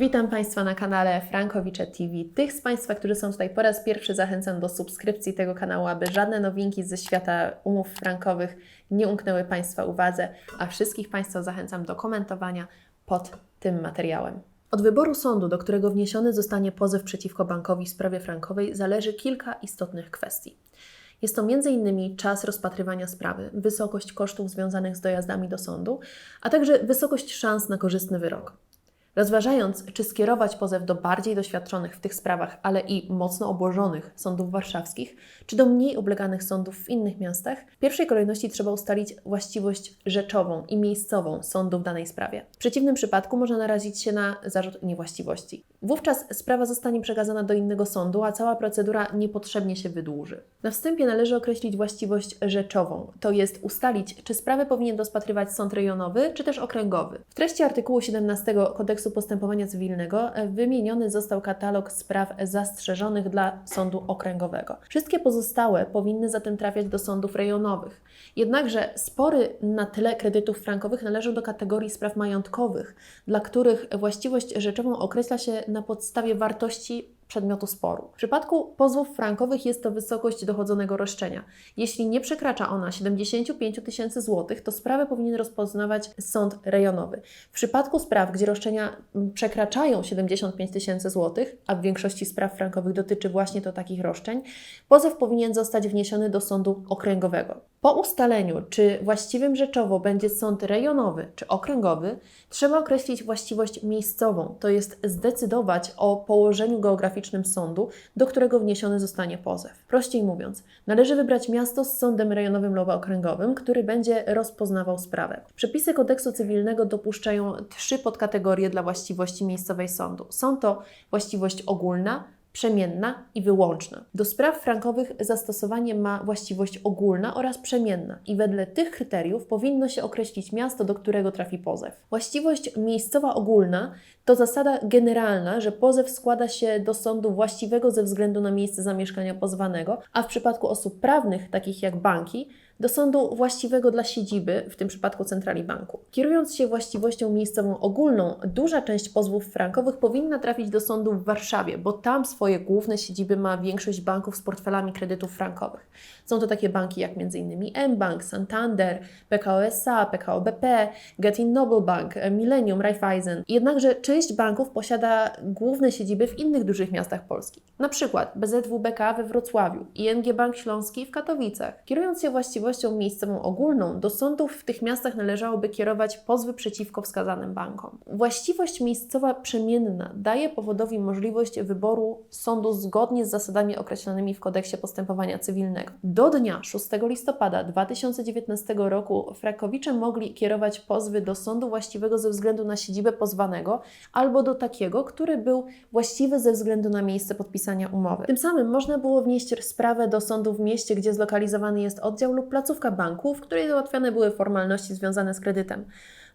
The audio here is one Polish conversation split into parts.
Witam Państwa na kanale Frankowicze TV. Tych z Państwa, którzy są tutaj po raz pierwszy, zachęcam do subskrypcji tego kanału, aby żadne nowinki ze świata umów frankowych nie umknęły Państwa uwadze, a wszystkich Państwa zachęcam do komentowania pod tym materiałem. Od wyboru sądu, do którego wniesiony zostanie pozew przeciwko bankowi w sprawie frankowej, zależy kilka istotnych kwestii. Jest to m.in. czas rozpatrywania sprawy, wysokość kosztów związanych z dojazdami do sądu, a także wysokość szans na korzystny wyrok. Rozważając, czy skierować pozew do bardziej doświadczonych w tych sprawach, ale i mocno obłożonych sądów warszawskich, czy do mniej obleganych sądów w innych miastach, w pierwszej kolejności trzeba ustalić właściwość rzeczową i miejscową sądu w danej sprawie. W przeciwnym przypadku można narazić się na zarzut niewłaściwości. Wówczas sprawa zostanie przekazana do innego sądu, a cała procedura niepotrzebnie się wydłuży. Na wstępie należy określić właściwość rzeczową, to jest ustalić, czy sprawę powinien rozpatrywać sąd rejonowy, czy też okręgowy. W treści artykułu 17 kodeksu postępowania cywilnego e, wymieniony został katalog spraw zastrzeżonych dla sądu okręgowego. Wszystkie pozostałe powinny zatem trafiać do sądów rejonowych. Jednakże spory na tle kredytów frankowych należą do kategorii spraw majątkowych, dla których właściwość rzeczową określa się na podstawie wartości przedmiotu sporu. W przypadku pozwów frankowych jest to wysokość dochodzonego roszczenia. Jeśli nie przekracza ona 75 tysięcy złotych, to sprawę powinien rozpoznawać sąd rejonowy. W przypadku spraw, gdzie roszczenia przekraczają 75 tysięcy złotych, a w większości spraw frankowych dotyczy właśnie to takich roszczeń, pozew powinien zostać wniesiony do sądu okręgowego. Po ustaleniu, czy właściwym rzeczowo będzie sąd rejonowy czy okręgowy, trzeba określić właściwość miejscową, to jest zdecydować o położeniu geograficznym sądu, do którego wniesiony zostanie pozew. Prościej mówiąc, należy wybrać miasto z sądem rejonowym lub okręgowym, który będzie rozpoznawał sprawę. Przepisy kodeksu cywilnego dopuszczają trzy podkategorie dla właściwości miejscowej sądu. Są to właściwość ogólna, przemienna i wyłączna. Do spraw frankowych zastosowanie ma właściwość ogólna oraz przemienna i wedle tych kryteriów powinno się określić miasto, do którego trafi pozew. Właściwość miejscowa ogólna to zasada generalna, że pozew składa się do sądu właściwego ze względu na miejsce zamieszkania pozwanego, a w przypadku osób prawnych, takich jak banki, do sądu właściwego dla siedziby, w tym przypadku centrali banku. Kierując się właściwością miejscową ogólną, duża część pozwów frankowych powinna trafić do sądu w Warszawie, bo tam swoje główne siedziby ma większość banków z portfelami kredytów frankowych. Są to takie banki jak m.in. mBank, Santander, PKO SA, PKO BP, Getin Noble Bank, Millennium, Raiffeisen. Jednakże część banków posiada główne siedziby w innych dużych miastach Polski. Na przykład BZWBK we Wrocławiu, ING Bank Śląski w Katowicach. Kierując się właściwością miejscową ogólną, do sądów w tych miastach należałoby kierować pozwy przeciwko wskazanym bankom. Właściwość miejscowa przemienna daje powodowi możliwość wyboru sądu zgodnie z zasadami określonymi w kodeksie postępowania cywilnego. Do dnia 6 listopada 2019 roku Frakowicze mogli kierować pozwy do sądu właściwego ze względu na siedzibę pozwanego albo do takiego, który był właściwy ze względu na miejsce podpisania umowy. Tym samym można było wnieść sprawę do sądu w mieście, gdzie zlokalizowany jest oddział lub placówka banku, w której załatwiane były formalności związane z kredytem.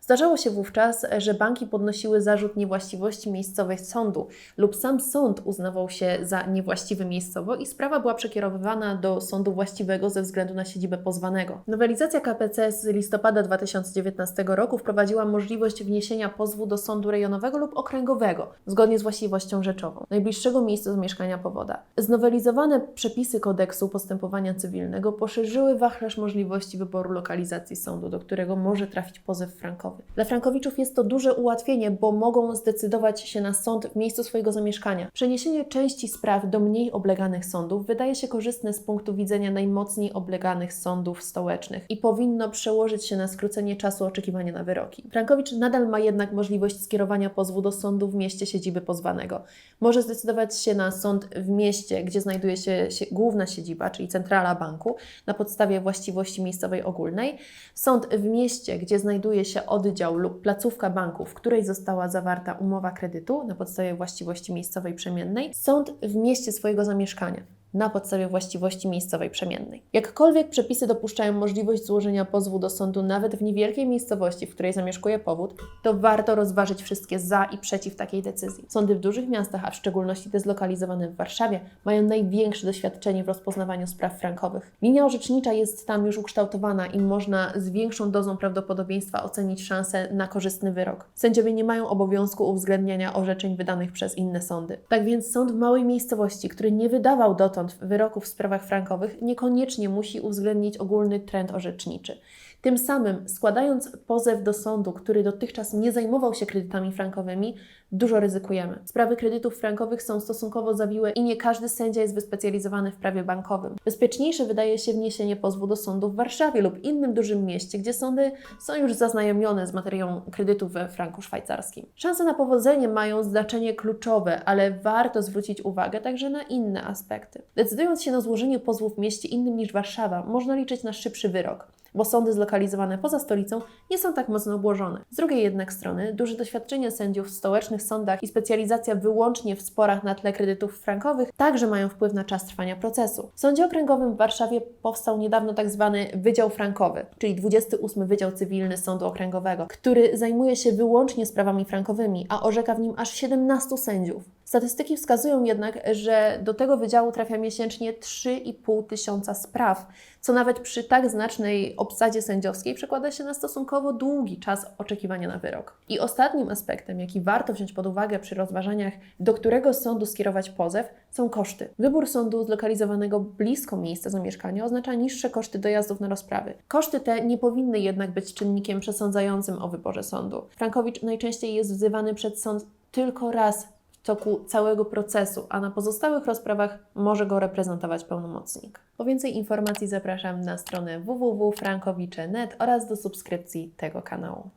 Zdarzało się wówczas, że banki podnosiły zarzut niewłaściwości miejscowej sądu lub sam sąd uznawał się za niewłaściwy miejscowo i sprawa była przekierowywana do sądu właściwego ze względu na siedzibę pozwanego. Nowelizacja KPC z listopada 2019 roku wprowadziła możliwość wniesienia pozwu do sądu rejonowego lub okręgowego zgodnie z właściwością rzeczową najbliższego miejsca zamieszkania powoda. Znowelizowane przepisy kodeksu postępowania cywilnego poszerzyły wachlarz możliwości wyboru lokalizacji sądu, do którego może trafić pozew frankowy. Dla Frankowiczów jest to duże ułatwienie, bo mogą zdecydować się na sąd w miejscu swojego zamieszkania. Przeniesienie części spraw do mniej obleganych sądów wydaje się korzystne z punktu widzenia najmocniej obleganych sądów stołecznych i powinno przełożyć się na skrócenie czasu oczekiwania na wyroki. Frankowicz nadal ma jednak możliwość skierowania pozwu do sądu w mieście siedziby pozwanego. Może zdecydować się na sąd w mieście, gdzie znajduje się główna siedziba, czyli centrala banku, na podstawie właściwości miejscowej ogólnej, sąd w mieście, gdzie znajduje się od oddział lub placówka banku, w której została zawarta umowa kredytu na podstawie właściwości miejscowej przemiennej, sąd w mieście swojego zamieszkania. Na podstawie właściwości miejscowej przemiennej. Jakkolwiek przepisy dopuszczają możliwość złożenia pozwu do sądu nawet w niewielkiej miejscowości, w której zamieszkuje powód, to warto rozważyć wszystkie za i przeciw takiej decyzji. Sądy w dużych miastach, a w szczególności te zlokalizowane w Warszawie, mają największe doświadczenie w rozpoznawaniu spraw frankowych. Linia orzecznicza jest tam już ukształtowana i można z większą dozą prawdopodobieństwa ocenić szansę na korzystny wyrok. Sędziowie nie mają obowiązku uwzględniania orzeczeń wydanych przez inne sądy. Tak więc sąd w małej miejscowości, który nie wydawał dotąd wyroków w sprawach frankowych, niekoniecznie musi uwzględnić ogólny trend orzeczniczy. Tym samym, składając pozew do sądu, który dotychczas nie zajmował się kredytami frankowymi, dużo ryzykujemy. Sprawy kredytów frankowych są stosunkowo zawiłe i nie każdy sędzia jest wyspecjalizowany w prawie bankowym. Bezpieczniejsze wydaje się wniesienie pozwu do sądu w Warszawie lub innym dużym mieście, gdzie sądy są już zaznajomione z materią kredytów we franku szwajcarskim. Szanse na powodzenie mają znaczenie kluczowe, ale warto zwrócić uwagę także na inne aspekty. Decydując się na złożenie pozwu w mieście innym niż Warszawa, można liczyć na szybszy wyrok bo sądy zlokalizowane poza stolicą nie są tak mocno obłożone. Z drugiej jednak strony, duże doświadczenie sędziów w stołecznych sądach i specjalizacja wyłącznie w sporach na tle kredytów frankowych także mają wpływ na czas trwania procesu. W Sądzie Okręgowym w Warszawie powstał niedawno tak zwany Wydział Frankowy, czyli 28 Wydział Cywilny Sądu Okręgowego, który zajmuje się wyłącznie sprawami frankowymi, a orzeka w nim aż 17 sędziów. Statystyki wskazują jednak, że do tego wydziału trafia miesięcznie 3,5 tysiąca spraw, co nawet przy tak znacznej obsadzie sędziowskiej przekłada się na stosunkowo długi czas oczekiwania na wyrok. I ostatnim aspektem, jaki warto wziąć pod uwagę przy rozważaniach, do którego sądu skierować pozew, są koszty. Wybór sądu zlokalizowanego blisko miejsca zamieszkania oznacza niższe koszty dojazdów na rozprawy. Koszty te nie powinny jednak być czynnikiem przesądzającym o wyborze sądu. Frankowicz najczęściej jest wzywany przed sąd tylko raz toku całego procesu, a na pozostałych rozprawach może go reprezentować pełnomocnik. Po więcej informacji zapraszam na stronę www.frankowicze.net oraz do subskrypcji tego kanału.